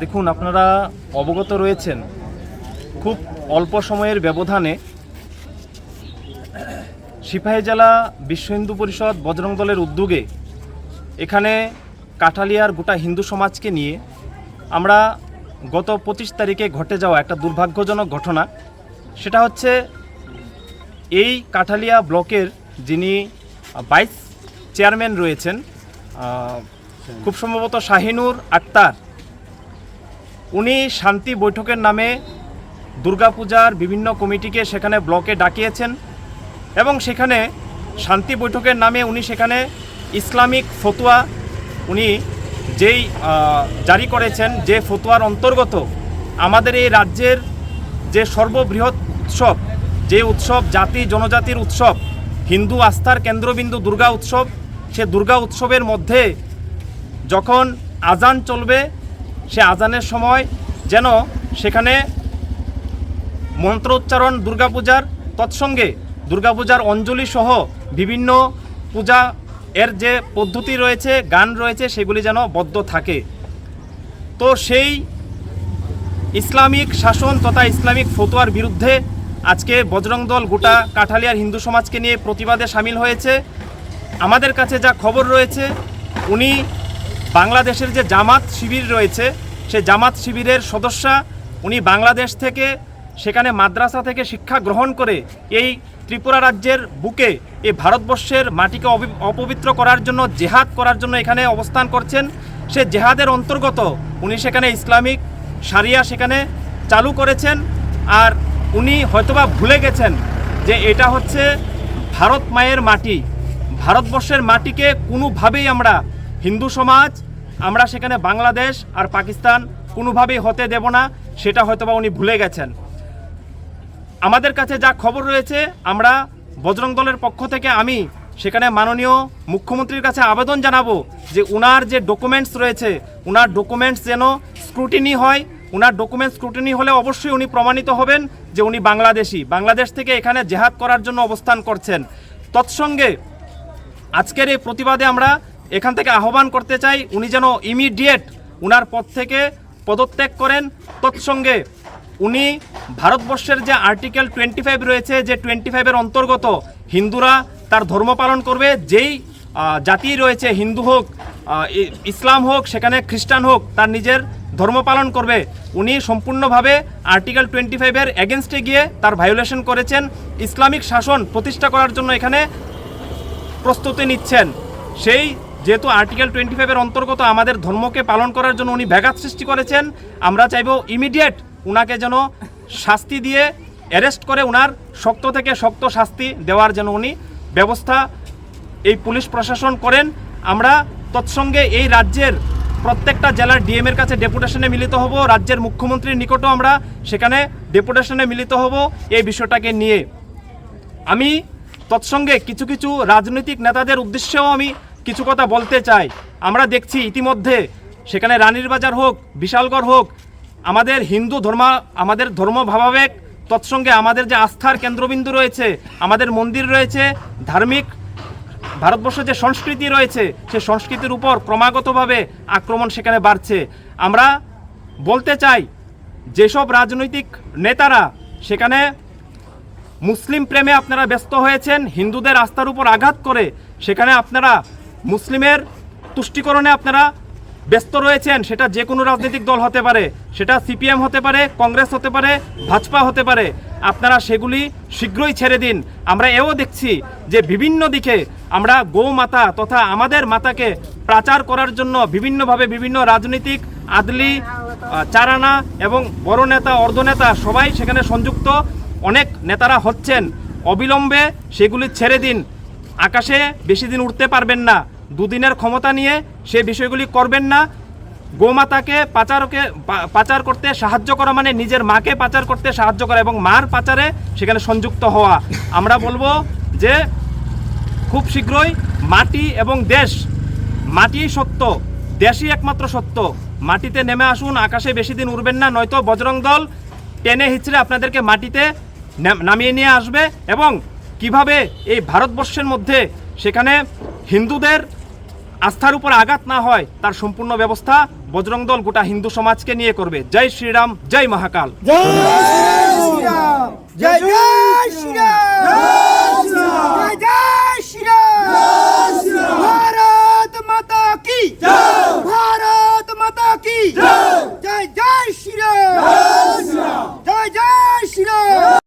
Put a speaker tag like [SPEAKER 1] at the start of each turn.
[SPEAKER 1] দেখুন, আপনারা অবগত রয়েছেন, খুব অল্প সময়ের ব্যবধানে সিপাহী জেলা বিশ্ব হিন্দু পরিষদ বজরং দলের উদ্যোগে এখানে কাঠালিয়ার গোটা হিন্দু সমাজকে নিয়ে আমরা গত পঁচিশ তারিখে ঘটে যাওয়া একটা দুর্ভাগ্যজনক ঘটনা। সেটা হচ্ছে এই কাঠালিয়া ব্লকের যিনি ভাইস চেয়ারম্যান রয়েছেন খুব সম্ভবত শাহিনুর আক্তার উনি শান্তি বৈঠকের নামে দুর্গাপূজার বিভিন্ন কমিটিকে সেখানে ব্লকে ডাকিয়েছেন এবং সেখানে শান্তি বৈঠকের নামে উনি সেখানে ইসলামিক ফতোয়া উনি যেই জারি করেছেন, যে ফতোয়ার অন্তর্গত আমাদের এই রাজ্যের যে সর্ববৃহৎ উৎসব, যে উৎসব জাতি জনজাতির উৎসব, হিন্দু আস্থার কেন্দ্রবিন্দু দুর্গা উৎসব, সে দুর্গা উৎসবের মধ্যে যখন আজান চলবে সে আজানের সময় যেন সেখানে মন্ত্রোচ্চারণ, দুর্গাপূজার, তৎসঙ্গে দুর্গাপূজার অঞ্জলি সহ বিভিন্ন পূজা এর যে পদ্ধতি রয়েছে, গান রয়েছে, সেগুলি যেন বদ্ধ থাকে। তো সেই ইসলামিক শাসন তথা ইসলামিক ফতোয়ার বিরুদ্ধে আজকে বজরং দল গোটা কাঠালিয়ার হিন্দু সমাজকে নিয়ে প্রতিবাদে সামিল হয়েছে। আমাদের কাছে যা খবর রয়েছে, উনি বাংলাদেশের যে জামাত শিবির রয়েছে, সে জামাত শিবিরের সদস্যা উনি বাংলাদেশ থেকে সেখানে মাদ্রাসা থেকে শিক্ষা গ্রহণ করে এই ত্রিপুরা রাজ্যের বুকে এই ভারতবর্ষের মাটিকে অপবিত্র করার জন্য, জেহাদ করার জন্য এখানে অবস্থান করছেন। সে জেহাদের অন্তর্গত উনি সেখানে ইসলামিক সারিয়া সেখানে চালু করেছেন আর উনি হয়তোবা ভুলে গেছেন যে এটা হচ্ছে ভারত মায়ের মাটি। ভারতবর্ষের মাটিকে কোনোভাবেই আমরা হিন্দু সমাজ আমরা সেখানে বাংলাদেশ আর পাকিস্তান কোনোভাবেই হতে দেব না, সেটা হয়তোবা উনি ভুলে গেছেন। আমাদের কাছে যা খবর রয়েছে, আমরা বজরং দলের পক্ষ থেকে আমি সেখানে মাননীয় মুখ্যমন্ত্রীর কাছে আবেদন জানাব যে উনার যে ডকুমেন্টস রয়েছে, উনার ডকুমেন্টস যেন স্ক্রুটিনি হয়। উনার ডকুমেন্টস স্ক্রুটিনি হলে অবশ্যই উনি প্রমাণিত হবেন যে উনি বাংলাদেশি। বাংলাদেশ থেকে এখানে জেহাদ করার জন্য অবস্থান করছেন। তৎসঙ্গে আজকের এই প্রতিবাদে আমরা এখান থেকে আহ্বান করতে চাই, উনি যেন ইমিডিয়েট উনার পদ থেকে পদত্যাগ করেন। তৎসঙ্গে উনি ভারতবর্ষের যে আর্টিকেল টোয়েন্টি ফাইভ রয়েছে, যে টোয়েন্টি ফাইভের অন্তর্গত হিন্দুরা তার ধর্ম পালন করবে, যেই জাতি রয়েছে, হিন্দু হোক ইসলাম হোক, সেখানে খ্রিস্টান হোক, তার নিজের ধর্ম পালন করবে। উনি সম্পূর্ণভাবে আর্টিকেল টোয়েন্টি ফাইভের এগেনস্টে গিয়ে তার ভায়োলেশন করেছেন। ইসলামিক শাসন প্রতিষ্ঠা করার জন্য এখানে প্রস্তুতি নিচ্ছেন। সেই যেহেতু আর্টিকেল টোয়েন্টি ফাইভের অন্তর্গত আমাদের ধর্মকে পালন করার জন্য উনি ব্যাঘাত সৃষ্টি করেছেন, আমরা চাইব ইমিডিয়েট উনাকে যেন শাস্তি দিয়ে অ্যারেস্ট করে উনার শক্ত থেকে শক্ত শাস্তি দেওয়ার যেন উনি ব্যবস্থা এই পুলিশ প্রশাসন করেন। আমরা তৎসঙ্গে এই রাজ্যের প্রত্যেকটা জেলার ডিএম এর কাছে ডেপুটেশনে মিলিত হব, রাজ্যের মুখ্যমন্ত্রীর নিকটও আমরা সেখানে ডেপুটেশনে মিলিত হব এই বিষয়টাকে নিয়ে। আমি তৎসঙ্গে কিছু কিছু রাজনৈতিক নেতাদের উদ্দেশ্যেও আমি কিছু কথা বলতে চাই। আমরা দেখছি ইতিমধ্যে সেখানে রানীর বাজার হোক, বিশালগড় হোক, আমাদের হিন্দু ধর্ম, আমাদের ধর্ম ভাবাবেগ, তৎসঙ্গে আমাদের যে আস্থার কেন্দ্রবিন্দু রয়েছে, আমাদের মন্দির রয়েছে, ধার্মিক ভারতবর্ষের যে সংস্কৃতি রয়েছে, সে সংস্কৃতির উপর ক্রমাগতভাবে আক্রমণ সেখানে বাড়ছে। আমরা বলতে চাই, যেসব রাজনৈতিক নেতারা সেখানে মুসলিম প্রেমে আপনারা ব্যস্ত হয়েছেন, হিন্দুদের আস্থার উপর আঘাত করে, সেখানে আপনারা মুসলিমের তুষ্টিকরণে আপনারা ব্যস্ত রয়েছেন, সেটা যে কোনো রাজনৈতিক দল হতে পারে, সেটা সিপিএম হতে পারে, কংগ্রেস হতে পারে, ভাজপা হতে পারে, আপনারা সেগুলি শীঘ্রই ছেড়ে দিন। আমরা এও দেখছি যে বিভিন্ন দিকে আমরা গৌ মাতা তথা আমাদের মাতাকে প্রচার করার জন্য বিভিন্নভাবে বিভিন্ন রাজনৈতিক আদলি চারানা এবং বড় নেতা অর্ধনেতা সবাই সেখানে সংযুক্ত। অনেক নেতারা হচ্ছেন। অবিলম্বে সেগুলি ছেড়ে দিন। আকাশে বেশি দিন উঠতে পারবেন না। দুদিনের ক্ষমতা নিয়ে সে বিষয়গুলি করবেন না। গোমাতাকে পাচারকে পাচার করতে সাহায্য করা মানে নিজের মাকে পাচার করতে সাহায্য করা এবং মার পাচারে সেখানে সংযুক্ত হওয়া। আমরা বলব যে খুব শীঘ্রই মাটি এবং দেশ, মাটি সত্য, দেশই একমাত্র সত্য। মাটিতে নেমে আসুন, আকাশে বেশি দিন উড়বেন না, নয়তো বজরং দল টেনে হিচড়ে আপনাদেরকে মাটিতে নামিয়ে নিয়ে আসবে। এবং কীভাবে এই ভারতবর্ষের মধ্যে সেখানে হিন্দুদের আস্থার উপর আঘাত না হয়, তার সম্পূর্ণ ব্যবস্থা বজরং দল গোটা হিন্দু সমাজকে নিয়ে করবে। জয় শ্রীরাম, জয় মহাকাল।
[SPEAKER 2] জয় শ্রীরাম জয় শ্রীরাম